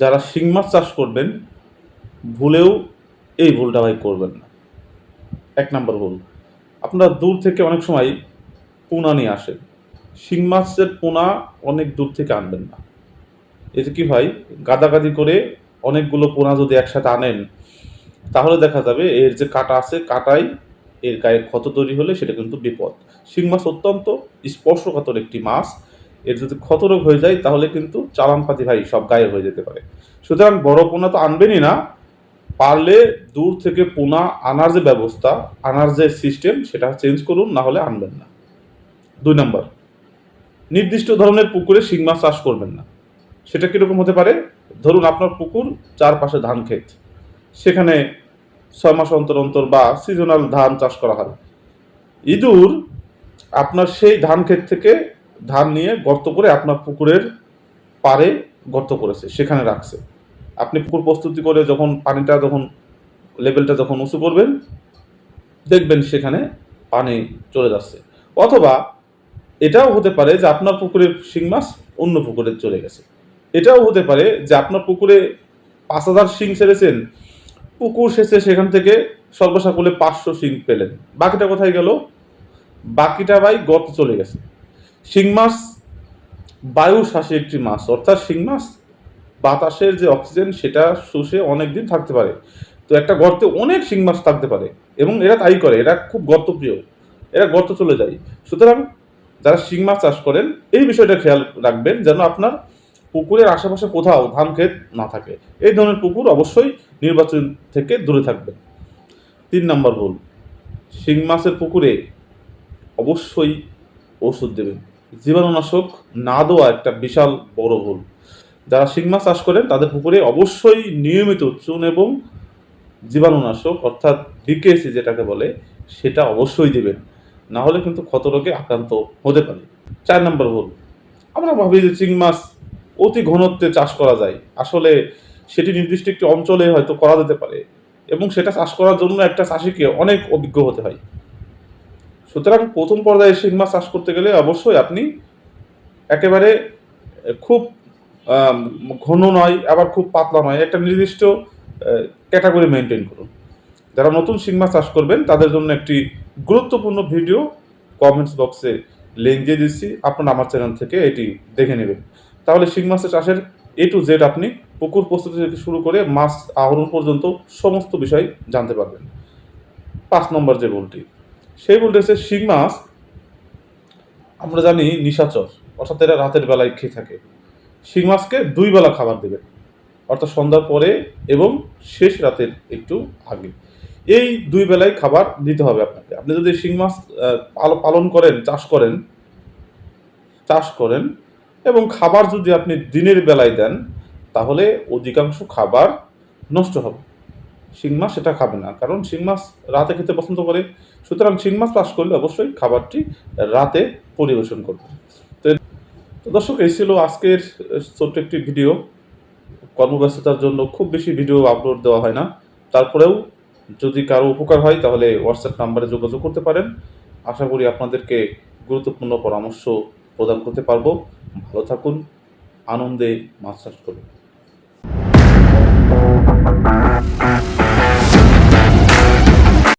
যারা শিং মাছ চাষ করবেন, ভুলেও এই ভুলটা ভাই করবেন না। এক নম্বর ভুল। আপনারা দূর থেকে অনেক সময় পোনা নিয়ে আসেন। শিং মাছের পোনা অনেক দূর থেকে আনবেন না। এতে কি হয়? গাদাগাদি করে অনেকগুলো পোনা যদি একসাথে আনেন, তাহলে দেখা যাবে এর যে কাটা আছে, কাটাই এর গায়ে ক্ষত তৈরি হলে সেটা কিন্তু বিপদ। শিং মাছ অত্যন্ত স্পর্শকাতর একটি মাছ। এর যদি ক্ষতরোগ হয়ে যায়, তাহলে কিন্তু চালানপাতি ভাই সব গায়ে হয়ে যেতে পারে। সুতরাং বড় পোনা তো আনবেনই না। পারলে দূর থেকে পোনা আনার যে ব্যবস্থা, আনার যে সিস্টেম সেটা চেঞ্জ করুন, না হলে আনবেন না। দুই নম্বর, নির্দিষ্ট ধরনের পুকুরে শিং মাছ চাষ করবেন না। সেটা কীরকম হতে পারে? ধরুন আপনার পুকুর চারপাশে ধান ক্ষেত। সেখানে ছয় মাস অন্তর অন্তর বা সিজনাল ধান চাষ করা হয়। ইঁদুর আপনার সেই ধান ক্ষেত থেকে ধান নিয়ে গর্ত করে আপনার পুকুরের পাড়ে গর্ত করেছে, সেখানে রাখছে। আপনি পুকুর প্রস্তুতি করে যখন পানিটা যখন, লেভেলটা যখন উঁচু করবেন, দেখবেন সেখানে পানি চলে যাচ্ছে। অথবা এটাও হতে পারে যে আপনার পুকুরের শিং মাছ অন্য পুকুরে চলে গেছে। এটাও হতে পারে যে আপনার পুকুরে পাঁচ হাজার শিং ছেড়েছেন, পুকুর শেষে সেখান থেকে সর্বসাকুলে পাঁচশো শিং পেলেন। বাকিটা কোথায় গেল? বাকিটা ভাই গর্তে চলে গেছে। শিং মাছ, বায়ু শ্বাসী একটি মাছ। অর্থাৎ শিং মাছ, বাতাসের যে অক্সিজেন, সেটা শুষে অনেক দিন থাকতে পারে। তো একটা গর্তে অনেক শিং মাছ থাকতে পারে এবং এরা তাই করে, এরা খুব গর্তপ্রিয়, এরা গর্ত চলে যায়। সুতরাং যারা শিং মাছ চাষ করেন, এই বিষয়টা খেয়াল রাখবেন যেন আপনার পুকুরের আশেপাশে কোথাও ধান ক্ষেত না থাকে। এই ধরনের পুকুর অবশ্যই নির্বাচন থেকে দূরে থাকবেন তিন নম্বর ভুল, শিং মাছের পুকুরে অবশ্যই ওষুধ দেবেন। জীবাণুনাশক না দেওয়া একটা বিশাল বড় ভুল। যারা শিং মাছ চাষ করেন, তাদের পুকুরে অবশ্যই নিয়মিত চুন এবং জীবাণুনাশক, অর্থাৎ ডিকেসি যেটাকে বলে, সেটা অবশ্যই দেবেন। না হলে কিন্তু ক্ষত রোগে আক্রান্ত হতে পারে। চার নম্বর ভুল। আমরা ভাবি যে চিং মাছ অতি ঘনত্বে চাষ করা যায়। আসলে সেটি নির্দিষ্ট একটি অঞ্চলে হয়তো করা যেতে পারে এবং সেটা চাষ করার জন্য একটা চাষিকে অনেক অভিজ্ঞ হতে হয়। সুতরাং প্রথম পর্যায়ে শিং মাছ চাষ করতে গেলে অবশ্যই আপনি একেবারে খুব ঘন নয়, আবার খুব পাতলা নয়, একটা নির্দিষ্ট ক্যাটাগরি মেনটেন করুন। যারা নতুন শিং মাছ চাষ করবেন, তাদের জন্য একটি গুরুত্বপূর্ণ ভিডিও কমেন্টস বক্সে লিঙ্ক দিয়ে দিচ্ছি। আপনারা আমার চ্যানেল থেকে এটি দেখে নেবেন। তাহলে শিং মাছের চাষের এ টু জেড আপনি পুকুর প্রস্তুতি থেকে শুরু করে মাছ আহরণ পর্যন্ত সমস্ত বিষয় জানতে পারবেন। পাঁচ নম্বর যে ভুলটি সেই বলতেছে, শিং মাছ, আমরা জানি নিশাচর, অর্থাৎ এরা রাতের বেলায় খেয়ে থাকে। শিং মাছকে দুই বেলা খাবার দেবেন অর্থাৎ সন্ধ্যার পরে এবং শেষ রাতের একটু আগে। এই দুই বেলায় খাবার দিতে হবে আপনাকে। আপনি যদি শিং মাছ পালন করেন, চাষ করেন চাষ করেন, এবং খাবার যদি আপনি দিনের বেলায় দেন, তাহলে অধিকাংশ খাবার নষ্ট হবে। শিং মাছ সেটা খাবে না। কারণ শিং মাছ রাতে খেতে পছন্দ করে। সুতরাং শিং মাছ চাষ করলে অবশ্যই খাবারটি রাতে পরিবেশন করবে। তো তো দর্শক, এই ছিল আজকের ছোট্ট একটি ভিডিও। কর্মব্যস্ততার জন্য খুব বেশি ভিডিও আপলোড দেওয়া হয় না। তারপরেও যদি কারও উপকার হয়, তাহলে হোয়াটসঅ্যাপ নাম্বারে যোগাযোগ করতে পারেন। আশা করি আপনাদেরকে গুরুত্বপূর্ণ পরামর্শ প্রদান করতে পারব। ভালো থাকুন, আনন্দে মাছ চাষ করুন।